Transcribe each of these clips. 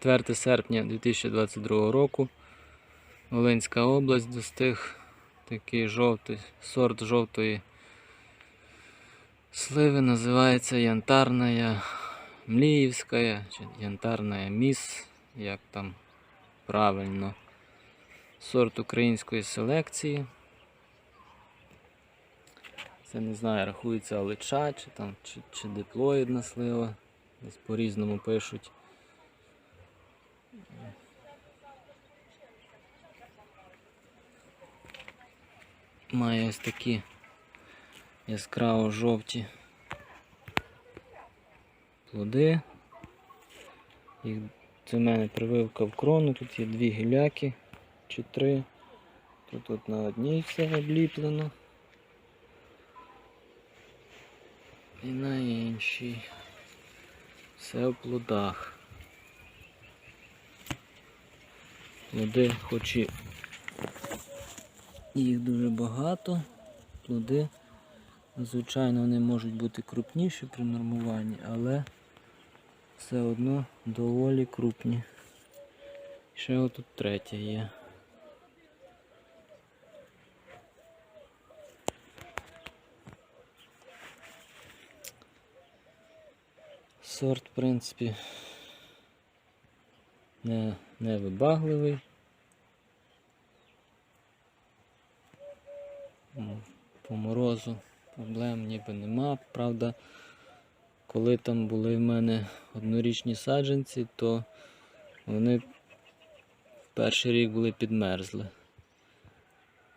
4 серпня 2022 року. Волинська область достиг такий жовтий сорт жовтої сливи. Називається янтарна мліївська чи янтарна міс, як там правильно. Сорт української селекції. Це не знаю, рахується олича, чи там чи, чи диплоїдна слива. Десь по-різному пишуть. Має ось такі яскраво жовті плоди. Їх це в мене прививка в крону, тут є дві гіляки чи три. Тут, тут на одній все обліплено. І на іншій. Все в плодах. Плоди, хоч і їх дуже багато, плоди, звичайно, вони можуть бути крупніші при нормуванні, але все одно доволі крупні. Ще отут третя є. Сорт, в принципі, не, не вибагливий. По морозу проблем ніби нема. Правда, коли там були в мене однорічні саджанці, то вони перший рік були підмерзли.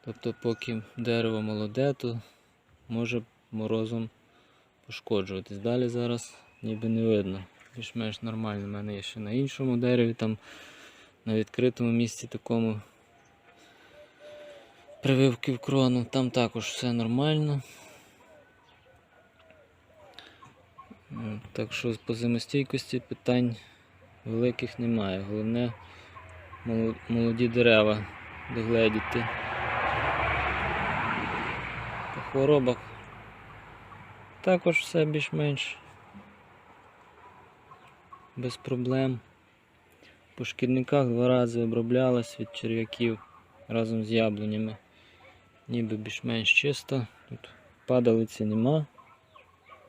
Тобто, поки дерево молоде, то може морозом пошкоджуватись. Далі зараз ніби не видно. Більш-менш нормально. У мене є ще на іншому дереві, там на відкритому місці такому прививки в крону. Там також все нормально. Так що по зимостійкості питань великих немає. Головне молоді дерева догледіти. По хворобах також все більш-менш без проблем. По шкідниках два рази оброблялась від черв'яків разом з яблунями. Ніби більш-менш чисто. Тут падалиці нема.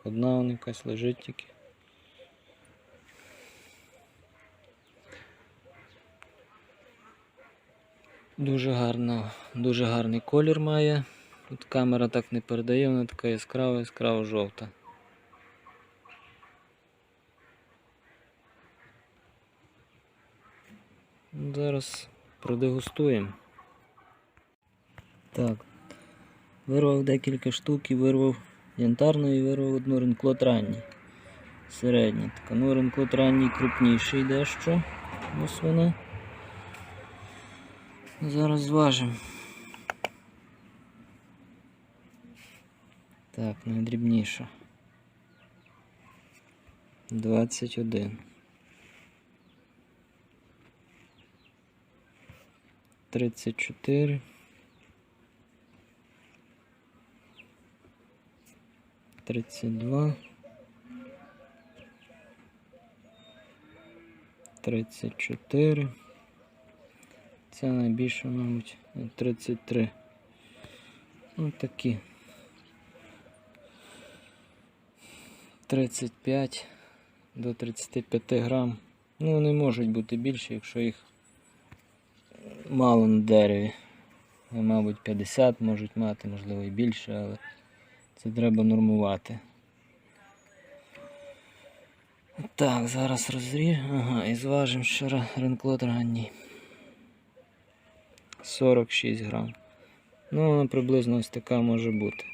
Одна вона якась лежить тільки. Дуже гарно, дуже гарний колір має. Тут камера так не передає, вона така яскрава, яскраво жовта. Зараз продегустуємо. Так. Вирвав декілька штук і вирвав янтарну і вирвав одну ринклот ранній. Середній. Така, ну ринклот ранній крупніший дещо. Ось вона. Зараз зважимо. Так, найдрібніша. 21. 34. 32. 34. Це найбільше, мабуть, 33. Ось такі. 35 до 35 грам. Ну, вони можуть бути більше, якщо їх мало на дереві. Мабуть, 50 можуть мати, можливо і більше, але це треба нормувати. Так, зараз розріжемо. Ага, і зважимо ще ринклот ранній. 46 грам. Ну, вона приблизно ось така може бути.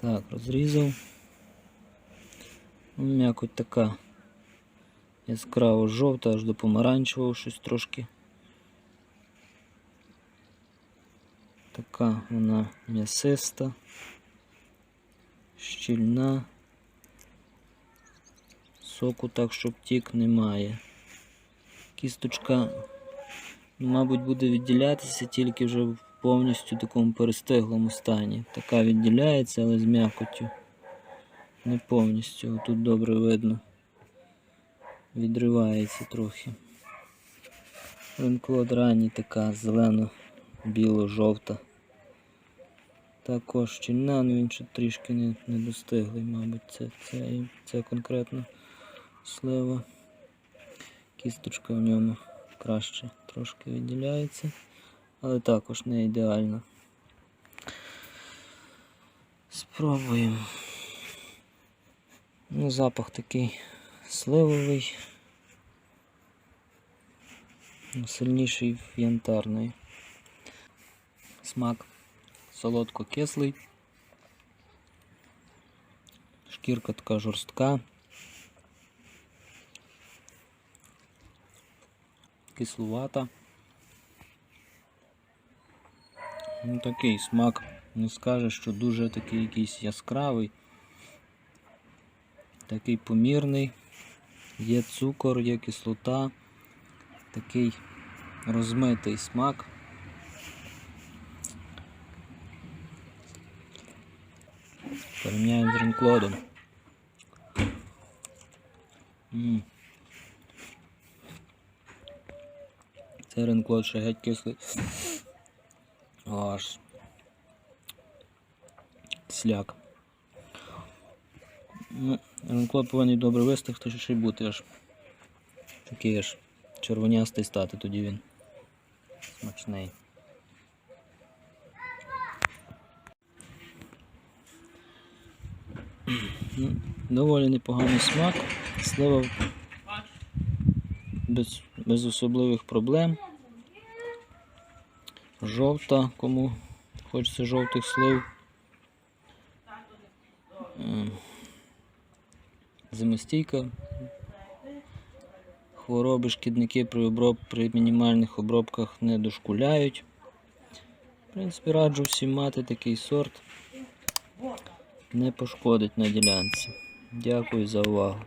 Так, розрізав. Ну, М'якоть така яскраво жовта, аж до помаранчевого щось трошки. Така вона м'ясиста, щільна. Соку так, щоб тік немає. Кісточка, ну, мабуть, буде відділятися тільки вже в повністю такому перестиглому стані. Така відділяється, але з м'якоттю. Не повністю, тут добре видно. Відривається трохи. Ринклод ранній така зелено-біло-жовта. Також щільна, але він ще трішки не, не достиглий, мабуть, це, це, це конкретно слива. Кісточка в ньому краще трошки відділяється, але також не ідеально. Спробуємо. Ну, запах такий сливовий, ну, сильніший янтарний. Смак солодко-кислий. Шкірка така жорстка. Кислувата. Ну, такий смак, не скаже, що дуже такий якийсь яскравий. Такий помірний. Є цукор, є кислота, такий розмитий смак. Порівняємо з ринклодом. М. Цей ринклод ще геть кислий. Аж сляк. Ну, повинен добре вистигти, ще й бути аж такий аж червонястий стати, тоді він смачний. Доволі непоганий смак. Слива без, без особливих проблем. Жовта, кому хочеться жовтих слив. Ем, Зимостійка. Хвороби, шкідники при, оброб... при мінімальних обробках не дошкуляють. В принципі, раджу всім мати такий сорт. Не пошкодить на ділянці. Дякую за увагу.